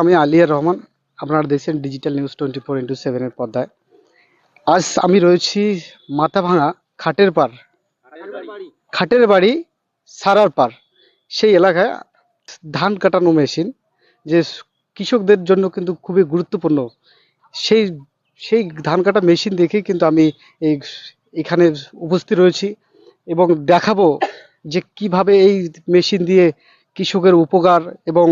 আমি আলিয়া রহমান, আপনারা দেখছেন digital news twenty four into সেভেনের পর্দায়। আজ আমি রয়েছি মাথাভাঙা খাটের পার খাটের বাড়ি সারার পার সেই এলাকায় ধান কাটানো মেশিন, যে কৃষকদের জন্য কিন্তু খুবই গুরুত্বপূর্ণ। সেই সেই ধান কাটা মেশিন দেখেই কিন্তু আমি এই এখানে উপস্থিত রয়েছি এবং দেখাবো যে কীভাবে এই মেশিন দিয়ে কৃষকের উপকার এবং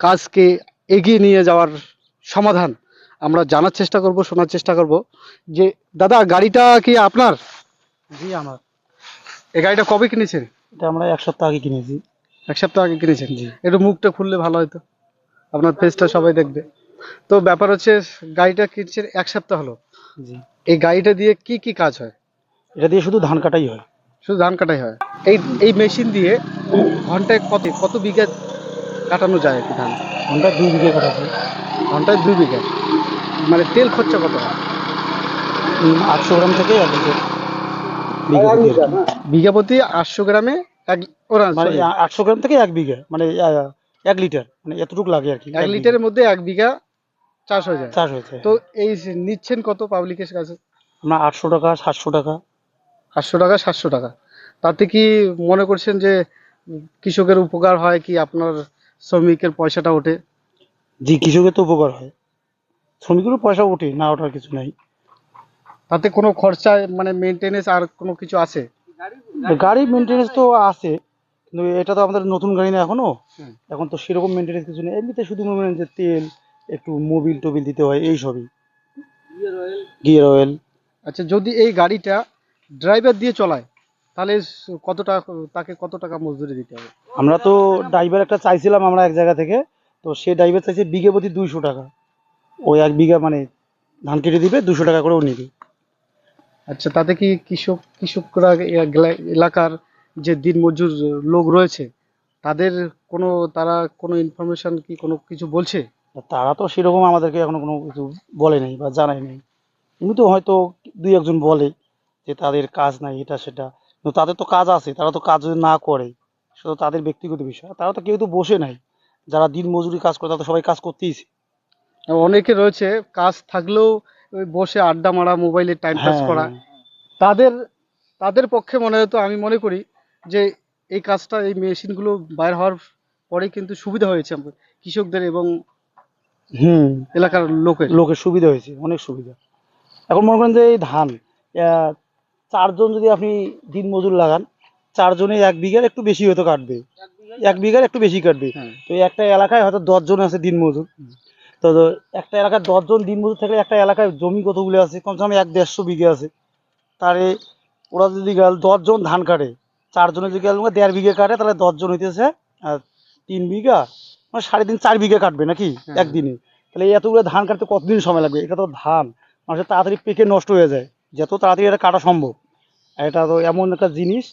কাজকে এগিয়ে নিয়ে যাওয়ার সমাধান আমরা জানার চেষ্টা করব শোনার চেষ্টা করব। যে দাদা গাড়িটা কি আপনার? জি আমার। এই গাড়িটা কবে কিনেছেন? এটা আমরা এক সপ্তাহ আগে কিনেছি। এক সপ্তাহ আগে কিনেছেন? জি। একটু মুখটা খুললে ভালো হতো আপনার ফেসটা সবাই দেখবে। তো ব্যাপার হচ্ছে গাড়িটা কিনছেন এক সপ্তাহ হলো। জি। এই গাড়িটা দিয়ে কি কি কাজ হয়? এটা দিয়ে শুধু ধান কাটাই হয়। শুধু ধান কাটাই হয়। এই এই মেশিন দিয়ে ঘন্টায় কত কত বিঘা কাটানো যায় আর কি ধান। ঘণ্টা দুই বিঘে কাটাচ্ছে। ঘন্টায় দুই বিঘা। মানে তেল খরচা কত? হয় আটশো গ্রাম থেকে এক বিঘে। বিঘা প্রতি। আটশো গ্রামে এক ওরা মানে আটশো গ্রাম থেকে এক বিঘা মানে এক লিটার মানে এতটুকু লাগে আর কি। এক লিটারের মধ্যে এক বিঘা চাষ হয়ে যায়। চাষ হয়েছে তো এই নিচ্ছেন কত পাবলিকের কাছে? আমরা আটশো টাকা সাতশো টাকা। আটশো টাকা সাতশো টাকা। তাতে কি মনে করছেন যে কৃষকের উপকার হয় কি আপনার শ্রমিকের পয়সাটা ওঠে। জি কৃষকের তো উপকার হয়। শ্রমিকেরও পয়সা ওঠে না ওঠার কিছু নাই। তাতে কোনো খরচা মানে মেনটেনেন্স আর কোনো কিছু আছে? গাড়ি মেনটেনেন্স তো আছে কিন্তু এটা তো আমাদের নতুন গাড়ি না এখনও। এখন তো সেরকম মেনটেনেন্স কিছু নেই। এমনিতে শুধু মনে করেন যে তেল একটু মোবিল টোবিল দিতে হয় এই সবই। গিয়ার অয়েল আচ্ছা যদি এই গাড়িটা ড্রাইভার দিয়ে চলায় তাহলে কত টাকা তাকে কত টাকা মজদুরি দিতে হবে? আমরা তো ড্রাইভার একটা চাইছিলাম আমরা এক জায়গা থেকে তো সে ড্রাইভার চাইছে বিঘে প্রতি দুইশো টাকা। ওই এক বিঘা মানে ধান কেটে দিবে দুশো টাকা করে ও নিবে। আচ্ছা তাতে কি কৃষক কৃষকরা এলাকার যে দিনমজুর লোক রয়েছে তাদের কোনো তারা কোনো ইনফরমেশন কি কোনো কিছু বলছে? তারা তো সেরকম আমাদেরকে এখনও কোনো কিছু বলে নাই বা জানায় নাই। এমনি তো হয়তো দুই একজন বলে যে তাদের কাজ নাই এটা সেটা। কিন্তু তাদের তো কাজ আছে তারা তো কাজ যদি না করে। সেটা তাদের ব্যক্তিগত বিষয়। তারা তো কেউ তো বসে নাই। যারা দিন মজুরি কাজ করে তারা তো সবাই কাজ করতেইছে অনেকে রয়েছে কাজ থাকলেও বসে আড্ডা মারা মোবাইলে টাইম পাস হ্যাঁ, করা। তাদের তাদের পক্ষে মনে হতো আমি মনে করি যে এই কাজটা এই মেশিনগুলো বাইর হওয়ার পরে কিন্তু সুবিধা হয়েছে আমাদের কৃষকদের এবং হুম। এলাকার লোকের। লোকের সুবিধা হয়েছে অনেক সুবিধা। এখন মনে করেন যে এই ধান আহ, চারজন যদি আপনি দিন মজুর লাগান চারজনে এক বিঘার একটু বেশি হয়তো কাটবে। এক বিঘার একটু বেশি কাটবে। হ্যাঁ। তো এই একটা এলাকায় হয়তো দশজন আছে দিন মজুর। তো তো একটা এলাকায় দশজন দিন মজুর থাকলে একটা এলাকায় জমি কতগুলো আছে? কমসে কম এক দেড়শো বিঘে আছে। তারে ওরা যদি গেল দশজন ধান কাটে চারজনে যদি গেল দেড় বিঘে কাটে তাহলে দশজন হইতেছে আর তিন বিঘা মানে সাড়ে তিন চার বিঘা কাটবে নাকি হ্যাঁ। একদিনে? তাহলে এতগুলো ধান কাটতে কতদিন সময় লাগবে? এটা তো ধান মানুষের তাড়াতাড়ি পেকে নষ্ট হয়ে যায়। যত তাড়াতাড়ি এটা কাটা সম্ভব। এটা তো এমন একটা জিনিস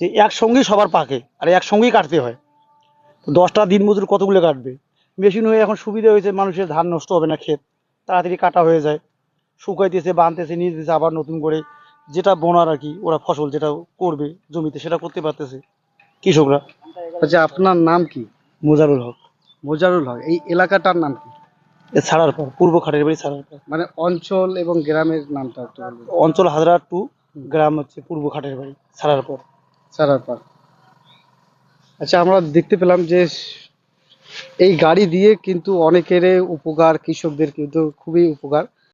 যে একসঙ্গেই সবার পাকে আর একসঙ্গেই কাটতে হয়। তো দশটা দিন মজুর কতগুলো কাটবে? মেশিন হয়ে এখন সুবিধা হয়েছে মানুষের ধান নষ্ট হবে না ক্ষেত। তাড়াতাড়ি কাটা হয়ে যায়। শুকাইতেছে বাঁধতেছে নিয়ে যেতেছে আবার নতুন করে যেটা বোনার আর কি ওরা ফসল যেটা করবে জমিতে সেটা করতে পারতেছে কৃষকরা। আচ্ছা আপনার নাম কি? মোজারুল হক। মোজারুল হক। এই এলাকাটার নাম কি? এ ছাড়ার পর পূর্ব খাটের বাড়ি ছাড়ার পর। মানে অঞ্চল এবং গ্রামের নামটা একটু বলবেন। অঞ্চল হাজরা টু গ্রাম হচ্ছে পূর্ব খাটের বাড়ি ছাড়ার পর। সারার পর। আচ্ছা আমরা দেখতে পেলাম যে এই গাড়ি দিয়ে কিন্তু অনেকের উপকার কৃষকদের কিন্তু খুবই উপকার।